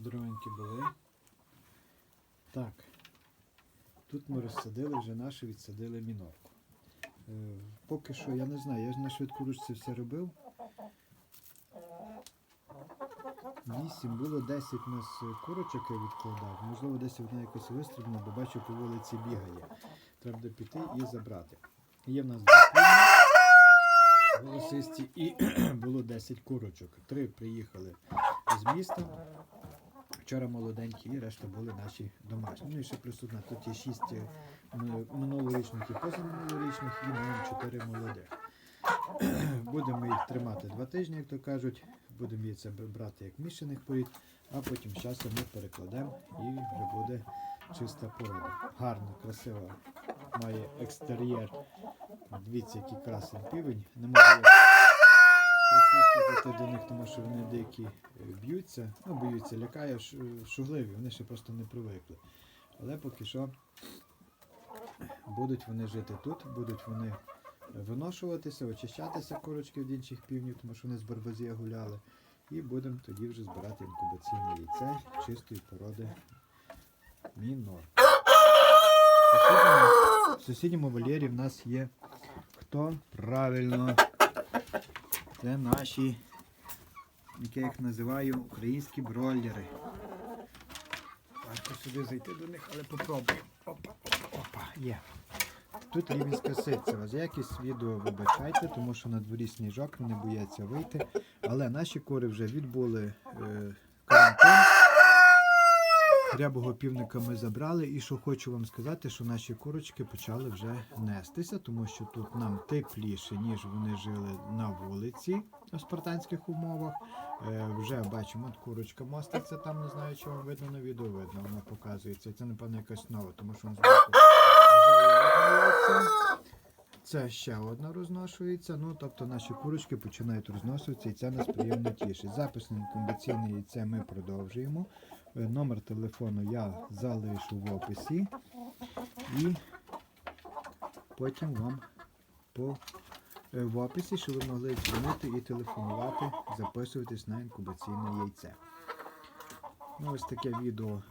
Здоровенькі були. Так. Тут ми розсадили вже нашу відсадили мінорку. Е, поки що я не знаю, я ж на швидку ручці все робив. Вісім, було 10 у нас курочок я відкладав. Можливо, десь одна якось вистрибнула, бо бачу по вулиці бігає. Треба піти і забрати. Є в нас голосисті і було 10 курочок. Три приїхали з міста. Вчора молоденькі, і решта були наші домашні. Ну і ще плюс одна. Тут є шість е, минулорічних і позаминулорічних, і маємо чотири молодих. Будемо їх тримати два тижні, як то кажуть. Будемо їх брати як мішаних порід, а потім часом ми перекладемо і вже буде чиста порода. Гарна, красива, має екстер'єр. Дивіться, який красний півень. Не можу присісти до них, тому що вони деякі е, б'ються, ну б'ються, лякає, шугливі, вони ще просто не привикли. Але поки що будуть вони жити тут, будуть вони виношуватися, очищатися курочки від інших півнів, тому що вони з барбазія гуляли. І будемо тоді вже збирати інкубаційне яйце чистої породи мінор. В сусідньому вольєрі в нас є хто? Правильно. Це наші, як я їх називаю, українські бройлери. Важко сюди зайти до них, але попробуємо. Опа, опа, опа, є. Тут рівенська ситцева. За якість відео вибачайте, тому що на дворі сніжок не бояться вийти. Але наші кори вже відбули е, карантин. Рябого півника ми забрали, і що хочу вам сказати, що наші курочки почали вже нестися, тому що тут нам тепліше, ніж вони жили на вулиці у спартанських умовах. Е, вже бачимо, от курочка моститься там, не знаю, чи вам видно на відео видно, вона показується. Це, напевно, якась нова, тому що вона збоку. Це ще одна розношується. Ну, тобто наші курочки починають розноситися, і це нас приємно тішить. Запис на інкубаційне яйце ми продовжуємо. Номер телефону я залишу в описі. І потім вам по, е, в описі, щоб ви могли дзвонити і телефонувати, записуватись на інкубаційне яйце. Ну, ось таке відео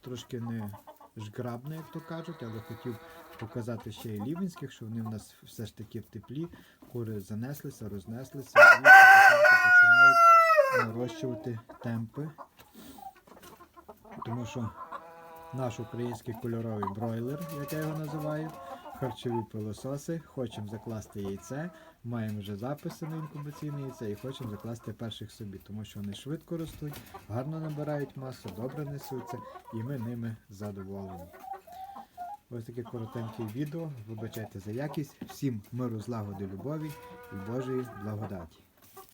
трошки не жграбне, як то кажуть, але хотів показати ще і лівенських, що вони в нас все ж таки в теплі, кури занеслися, рознеслися і починають нарощувати темпи. Тому що наш український кольоровий бройлер, як я його називаю, харчові пилососи, хочемо закласти яйце, маємо вже записи на інкубаційне яйце і хочемо закласти перших собі, тому що вони швидко ростуть, гарно набирають масу, добре несуться і ми ними задоволені. Ось таке коротеньке відео. Вибачайте за якість. Всім миру, злагоди, любові і Божої благодаті.